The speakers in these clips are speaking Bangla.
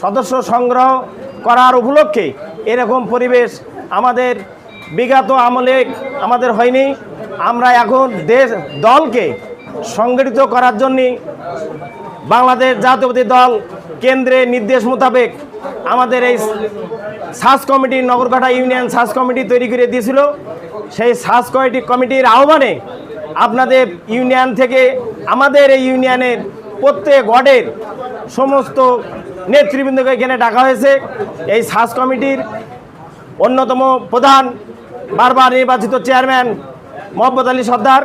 সদস্য সংগ্রহ করার উপলক্ষে এরকম পরিবেশ আমাদের বিগত আমলে আমাদের হয়নি। আমরা এখন দেশ দলকে সংগঠিত করার জন্যে বাংলাদেশ জাতীয়বাদী দল কেন্দ্রে নির্দেশ মোতাবেক আমাদের এই সাস কমিটি নগরকাটা ইউনিয়ন সাস কমিটি তৈরি করে দিয়েছিল। সেই সাস কমিটি কমিটির আহ্বানে আপনাদের ইউনিয়ন থেকে আমাদের এই ইউনিয়নের প্রত্যেক ওয়ার্ডের সমস্ত নেতৃবৃন্দকে এখানে ডাকা হয়েছে। এই সাস কমিটির অন্যতম প্রধান, বারবার নির্বাচিত চেয়ারম্যান মোহাম্মদ আলী সর্দার।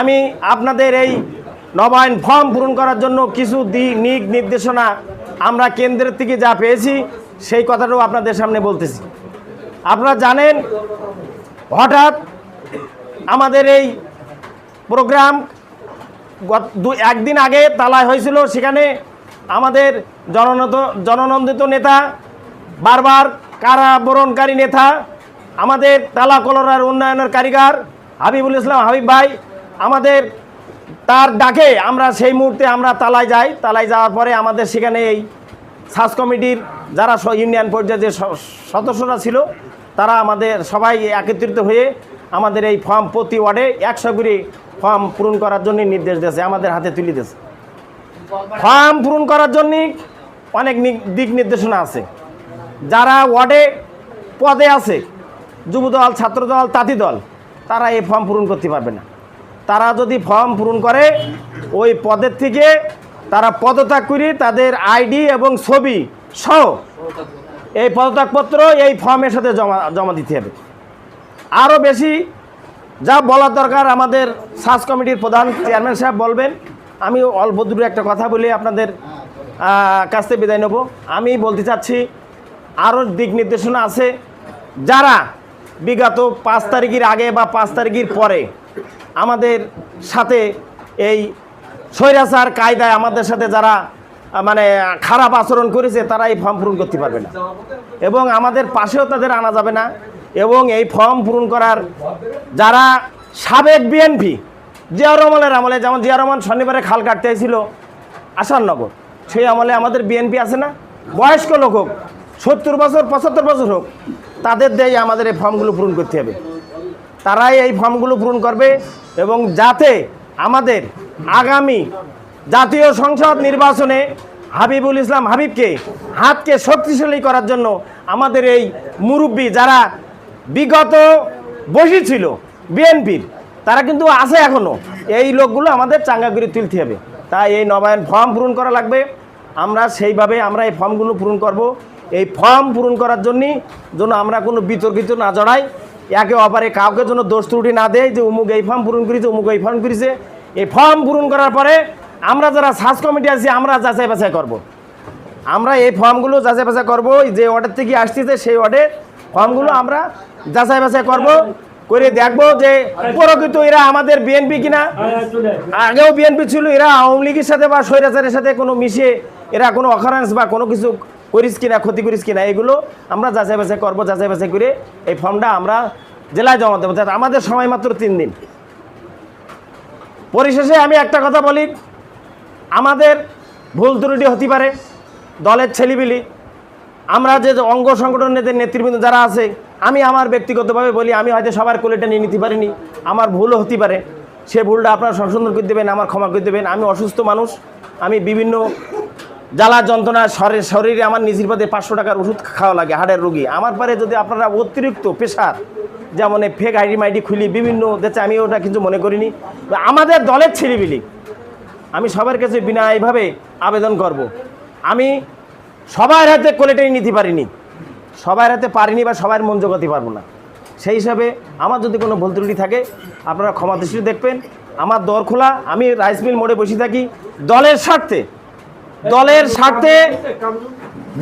আমি আপনাদের এই নবায়ন ফর্ম পূরণ করার জন্য কিছু দিক নির্দেশনা আমরা কেন্দ্রের থেকে যা পেয়েছি, সেই কথাটাও আপনাদের সামনে বলতেছি। আপনারা জানেন, হঠাৎ আমাদের এই প্রোগ্রাম একদিন আগে তালায় হয়েছিল, সেখানে আমাদের জননত, জননন্দিত নেতা, বারবার কারাবরণকারী নেতা, আমাদের তালা কলরার উন্নয়নের কারিগর হাবিবুল ইসলাম হাবিব ভাই, আমাদের তার ডাকে আমরা সেই মুহূর্তে আমরা তালায় যাই। তালায় যাওয়ার পরে আমাদের সেখানে এই সাস কমিটির যারা ইউনিয়ন পর্যায়ে যে সদস্যরা ছিল, তারা আমাদের সবাই একত্রিত হয়ে আমাদের এই ফর্ম প্রতি ওয়ার্ডে একশো করে ফর্ম পূরণ করার জন্য নির্দেশ দিয়েছে, আমাদের হাতে তুলে দিয়েছে। ফর্ম পূরণ করার জন্য অনেক দিক নির্দেশনা আছে। যারা ওয়ার্ডে পদে আছে, যুবদল, ছাত্রদল তাঁতি দল তারা এই ফর্ম পূরণ করতে পারবে না। তারা যদি ফর্ম পূরণ করে, ওই পদের থেকে তারা পদত্যাগ করে তাদের আইডি এবং ছবি সহ এই পদত্যাগপত্র এই ফর্মের সাথে জমা জমা দিতে হবে। আরও বেশি যা বলার দরকার আমাদের সাস কমিটির প্রধান চেয়ারম্যান সাহেব বলবেন আমি অল্প দূরে একটা কথা বলে আপনাদের কাছ বিদায় নেব। আমি বলতে চাচ্ছি, আরও দিক নির্দেশনা আছে। যারা বিগত পাঁচ তারিখের আগে বা পাঁচ তারিখের পরে আমাদের সাথে এই স্বৈরাচার কায়দায় আমাদের সাথে যারা মানে খারাপ আচরণ করেছে, তারা এই ফর্ম পূরণ করতে পারবে না। এবং আমাদের পাশেও তাদের আনা যাবে না। এবং এই ফর্ম পূরণ করার যারা সাবেক বিএনপি জিয়া রহমানের আমলে, যেমন জিয়া রহমান শনিবারে খাল কাটতে এসেছিল আসাননগর সেই আমলে আমাদের বিএনপি আছে না? বয়স্ক লোক হোক, সত্তর বছর, পঁচাত্তর বছর হোক, তাদের দিয়ে আমাদের এই ফর্মগুলো পূরণ করতে হবে। তারাই এই ফর্মগুলো পূরণ করবে এবং যাতে আমাদের আগামী জাতীয় সংসদ নির্বাচনে হাবিবুল ইসলাম হাবিবকে হাতকে শক্তিশালী করার জন্য আমাদের এই মুরব্বী যারা বিগত বসেছিল বিএনপির তারা কিন্তু আছে এখনও এই লোকগুলো আমাদের চাঙ্গা করে তুলতে হবে। তাই এই নবায়ন ফর্ম পূরণ করা লাগবে। আমরা সেইভাবে আমরা এই ফর্মগুলো পূরণ করব। এই ফর্ম পূরণ করার জন্যই যেন আমরা কোনো বিতর্কিত না জড়াই। একে অপারে কাউকে যেন দোষ ত্রুটি না দেয় যে উমুক এই ফর্ম পূরণ করেছে উমুক এই ফর্ম করেছে। এই ফর্ম পূরণ করার পরে আমরা যারা সার্চ কমিটি আছি, আমরা যাচাই বাছাই করব। আমরা এই ফর্মগুলো যাচাই বাছাই করব যে অর্ডার থেকে আসতেছে সেই অর্ডার ফর্মগুলো আমরা যাচাই বাছাই করব। করে দেখব যে প্রকৃত এরা আমাদের বিএনপি কিনা। আগেও বিএনপি ছিল, এরা আওয়ামী লীগের সাথে বা স্বৈরাচারের সাথে কোনো মিশে, এরা কোনো অকারেন্স বা কোনো কিছু করিস কিনা, ক্ষতি করিস কিনা, এগুলো আমরা যাচাই বাছাই করব, যাচাই বাছাই করে এই ফর্মটা আমরা জেলায় জমা দেবো। আমাদের সময় মাত্র তিন দিন। পরিশেষে আমি একটা কথা বলি, আমাদের ভুল ত্রুটি হতে পারে, দলের ছেলিবিলি আমরা যে যে অঙ্গ সংগঠনের নেতৃবৃন্দ যারা আছে আমি আমার ব্যক্তিগতভাবে বলি, আমি হয়তো সবার কোলেটা নিয়ে নিতে পারিনি, আমার ভুলও হতে পারে। সে ভুলটা আপনারা সংশোধন করে দেবেন, আমার ক্ষমা করে দেবেন। আমি অসুস্থ মানুষ, আমি বিভিন্ন জ্বালা যন্ত্রণা, শরীর, শরীরে আমার নিজের পথে পাঁচশো টাকার ওষুধ খাওয়া লাগে, হাড়ের রুগী। আমার পরে যদি আপনারা অতিরিক্ত প্রেশার, যেমন ফেক আইডি মাইডি খুলি, বিভিন্ন দেশে আমি ওটা কিছু মনে করিনি আমাদের দলের ছেলেবিলি আমি সবার কাছে বিনা এইভাবে আবেদন করব। আমি সবার হাতে কোলেটাই নিতে পারিনি। সবার হাতে পারিনি বা সবার মন জোগাতে পারব না। সেই হিসাবে আমার যদি কোনো ভুল ত্রুটি থাকে, আপনারা ক্ষমা দৃষ্টি দেখবেন। আমার দর খোলা, আমি রাইস মিল মোড়ে বসে থাকি। দলের স্বার্থে দলের স্বার্থে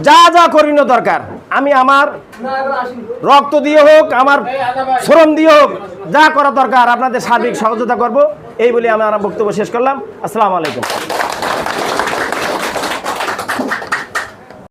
যা যা করিনো দরকার। আমি আমার রক্ত দিয়ে হোক, আমার শ্রম দিয়ে হোক, যা করা দরকার, আপনাদের সার্বিক সহযোগিতা করব। এই বলে আমি আমার বক্তব্য শেষ করলাম। আসসালামু আলাইকুম।